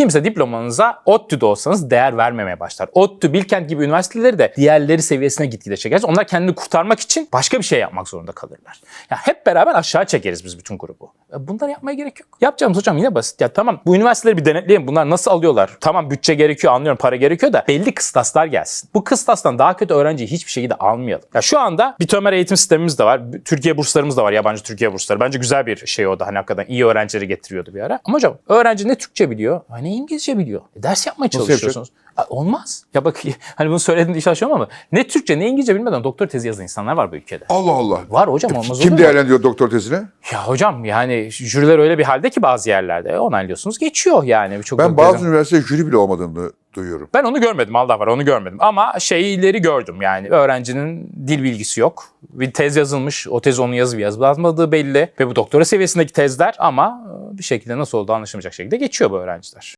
kimse diplomanıza ODTÜ'de olsanız değer vermemeye başlar. ODTÜ, Bilkent gibi üniversiteleri de diğerleri seviyesine gitgide çekeriz. Onlar kendini kurtarmak için başka bir şey yapmak zorunda kalırlar. Ya hep beraber aşağı çekeriz biz bütün grubu. E, Bunları yapmaya gerek yok. Yapacağımız hocam yine basit. Ya tamam bu üniversiteleri bir denetleyelim. Bunlar nasıl alıyorlar? Tamam bütçe gerekiyor anlıyorum para gerekiyor da belli kıstaslar gelsin. Bu kıstastan daha kötü öğrenciyi hiçbir şekilde almayalım. Ya şu anda bir tömer eğitim sistemimiz de var. Türkiye burslarımız da var. Yabancı Türkiye bursları. Bence güzel bir şey o da. Hani hakikaten iyi öğrencileri getiriyordu bir ara. Ama hocam öğrenci ne Türkçe biliyor ha ne İngilizce biliyor. E, ders yapmaya Nasıl çalışıyorsunuz. A, Olmaz. Ya bak hani bunu söylediğinde iş açıyorum ama ne Türkçe ne İngilizce bilmeden doktor tezi yazan insanlar var bu ülkede. Allah Allah. Var hocam olmaz olur Kim mu? değerlendiriyor doktor tezini? Ya hocam yani jüriler öyle bir halde ki bazı yerlerde onaylıyorsunuz geçiyor yani. Çok Ben bazı güzel. üniversite jüri bile olmadığını duyuyorum. Ben onu görmedim Allah var onu görmedim ama şeyleri gördüm yani öğrencinin dil bilgisi yok. Bir tez yazılmış o tez onun yazıp yazmadığı belli ve bu doktora seviyesindeki tezler ama e, bir şekilde nasıl olduğu anlaşılmayacak şekilde geçiyor bu öğrenciler.